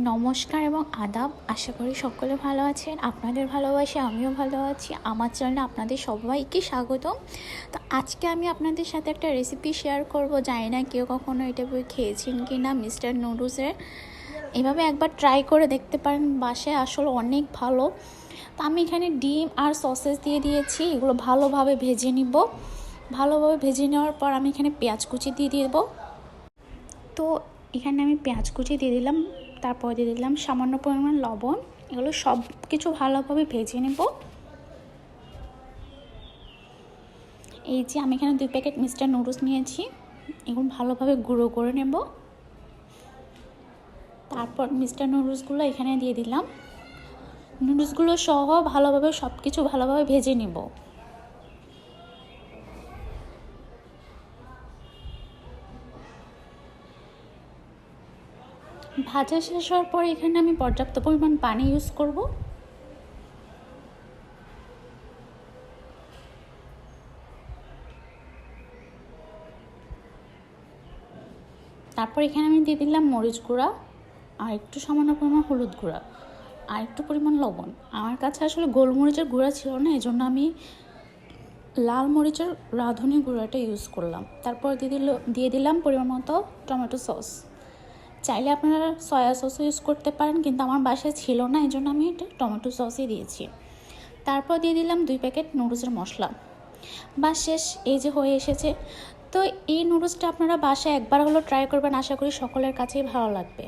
নমস্কার এবং আদাব। আশা করি সকলে ভালো আছেন। আপনাদের ভালোবাসে, আমিও ভালো আছি। আমার চ্যানেলে আপনাদের সবাইকে স্বাগত তো আজকে আমি আপনাদের সাথে একটা রেসিপি শেয়ার করব। জানি না কেউ কখনো এটা খেয়েছেন কি না মিস্টার নুডলসের এভাবে একবার ট্রাই করে দেখতে পারেন। বাসায় আসলে অনেক ভালো। তো আমি এখানে ডিম আর সসেস দিয়ে দিয়েছি। এগুলো ভালোভাবে ভেজে নিব। ভালোভাবে ভেজে নেওয়ার পর আমি এখানে পেঁয়াজ কুচি দিয়ে দেবো। তো এখানে আমি পেঁয়াজ কুচি দিয়ে দিলাম। তারপর দিয়ে দিলাম সামান্য পরিমাণ লবণ। এগুলো সব কিছু ভালোভাবে ভেজে নেব। এই যে আমি এখানে দুই প্যাকেট মিস্টার নুডলস নিয়েছি। এগুলো ভালোভাবে গুঁড়ো করে নেব। তারপর মিস্টার নুডলসগুলো এখানে দিয়ে দিলাম। নুডলসগুলো সহ ভালোভাবে সব কিছু ভালোভাবে ভেজে নেব। ভাজা শেষ হওয়ার পর এখানে আমি পর্যাপ্ত পরিমাণ পানি ইউজ করব। তারপর এখানে আমি দিয়ে দিলাম মরিচ গুঁড়া, আর একটু সামান্য পরিমাণ হলুদ গুঁড়া, আর একটু পরিমাণ লবণ। আমার কাছে আসলে গোলমরিচের গুঁড়া ছিল না এই জন্য আমি লাল মরিচের রাঁধুনি গুঁড়াটা ইউজ করলাম। তারপর দিয়ে দিল, দিয়ে দিলাম পরিমাণ মতো টমেটো সস। চাইলে আপনারা সয়া সসও ইউজ করতে পারেন, কিন্তু আমার বাসায় ছিল না এই জন্য আমি এটা টমেটো সসই দিয়েছি। তারপর দিয়ে দিলাম দুই প্যাকেট নুডলসের মশলা। বা শেষ, এই যে হয়ে এসেছে। তো এই নুডলসটা আপনারা বাসায় একবার হলো ট্রাই করবেন, আশা করি সকলের কাছেই ভালো লাগবে।